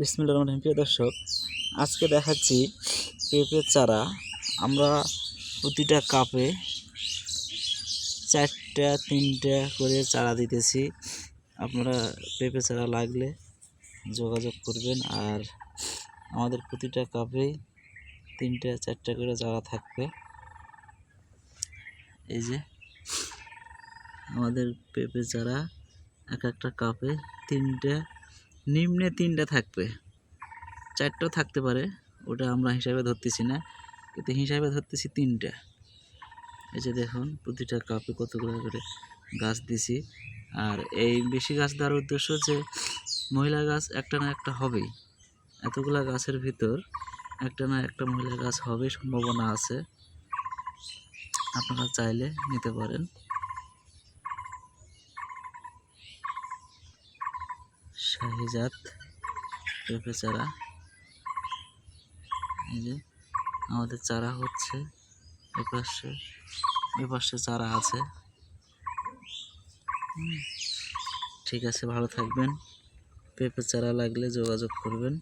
বিসমিল্লা রহমান প্রিয় দর্শক, আজকে দেখাচ্ছি পেঁপের চারা। আমরা প্রতিটা কাপে চারটা, তিনটা করে চারা দিতেছি। আপনারা পেঁপে চারা লাগলে যোগাযোগ করবেন আর আমাদের প্রতিটা কাপেই তিনটা, চারটা করে চারা থাকবে। এই যে আমাদের পেঁপে চারা, এক একটা কাপে তিনটে নিম্নে তিনটা থাকবে। চারটাও থাকতে পারে, ওটা আমরা হিসাবে ধরতেছি না, কিন্তু হিসাবে ধরতেছি তিনটা। এই যে দেখুন, প্রতিটা কাপে কতগুলো করে গাছ দিছি। আর এই বেশি গাছ দেওয়ার উদ্দেশ্য যে মহিলা গাছ একটা না একটা হবেই। এতগুলা গাছের ভিতর একটা না একটা মহিলা গাছ হবে সম্ভাবনা আছে। আপনারা চাইলে নিতে পারেন। শাহিজাত পেঁপে চারা। এই যে আমাদের চারা হচ্ছে এপাশে এপাশে চারা আছে। ঠিক আছে, ভালো থাকবেন। পেঁপে চারা লাগলে যোগাযোগ করবেন।